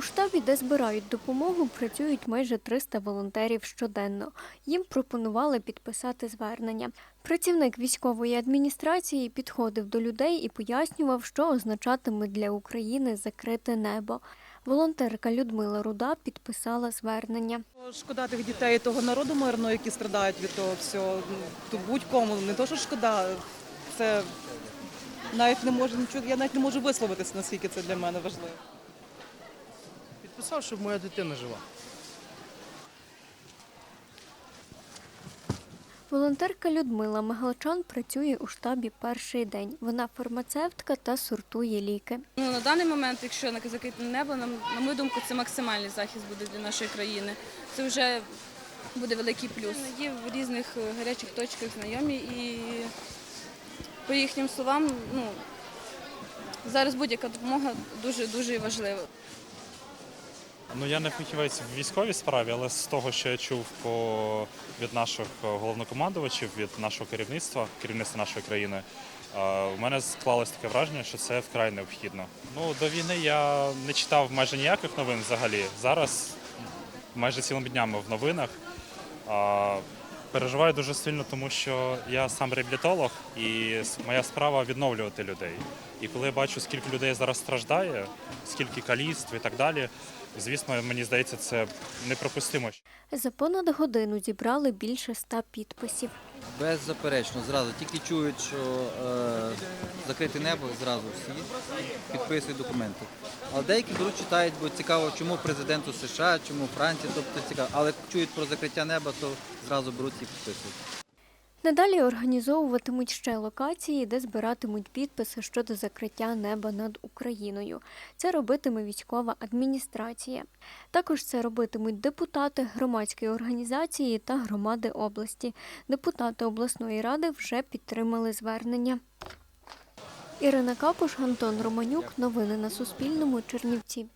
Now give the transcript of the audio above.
У штабі, де збирають допомогу, працюють майже 300 волонтерів щоденно. Їм пропонували підписати звернення. Працівник військової адміністрації підходив до людей і пояснював, що означатиме для України закрите небо. Волонтерка Людмила Руда підписала звернення. Шкода тих дітей, того народу мирного, які страдають від того всього. Ну, Тут будь-кому не то, що шкода, це навіть не можу нічого. Я навіть не можу висловитися, наскільки це для мене важливо. Підписав, щоб моя дитина жила. Волонтерка Людмила Мегалчан працює у штабі перший день. Вона фармацевтка та сортує ліки. Ну, на даний момент, якщо на закрите небо, на, на мою думку, це максимальний захист буде для нашої країни. Це вже буде великий плюс. Є в різних е, гарячих точках знайомі і по їхнім словам, ну, зараз будь-яка допомога дуже дуже важлива. Ну я не фахівець в військовій справі, але з того, що я чув по від наших е, головнокомандувачів, від нашого керівництва, керівництва нашої країни, е, у мене склалось таке враження, що це вкрай необхідно. Ну до війни я не читав майже ніяких новин взагалі. Зараз майже цілими днями в новинах. Переживаю дуже сильно, тому що я сам реабілітолог, і моя справа відновлювати людей. І коли я бачу, скільки людей зараз страждає, скільки каліцтв і так далі, звісно, мені здається, це неприпустимо. За понад годину зібрали більше ста підписів. Беззаперечно, зразу тільки чують, що е, закрите небо, зразу всі підписують документи. Але деякі беруть, читають, бо цікаво, чому президенту США, чому Франції, тобто цікаво. Але чують про закриття неба, то зразу беруть і підписують. Надалі організовуватимуть ще локації, де збиратимуть підписи щодо закриття неба над Україною. Це робитиме військова адміністрація. Також це робитимуть депутати, громадські організації та громади області. Депутати обласної ради вже підтримали звернення. Ірина Капуш, Антон Романюк. Новини на Суспільному. Чернівці.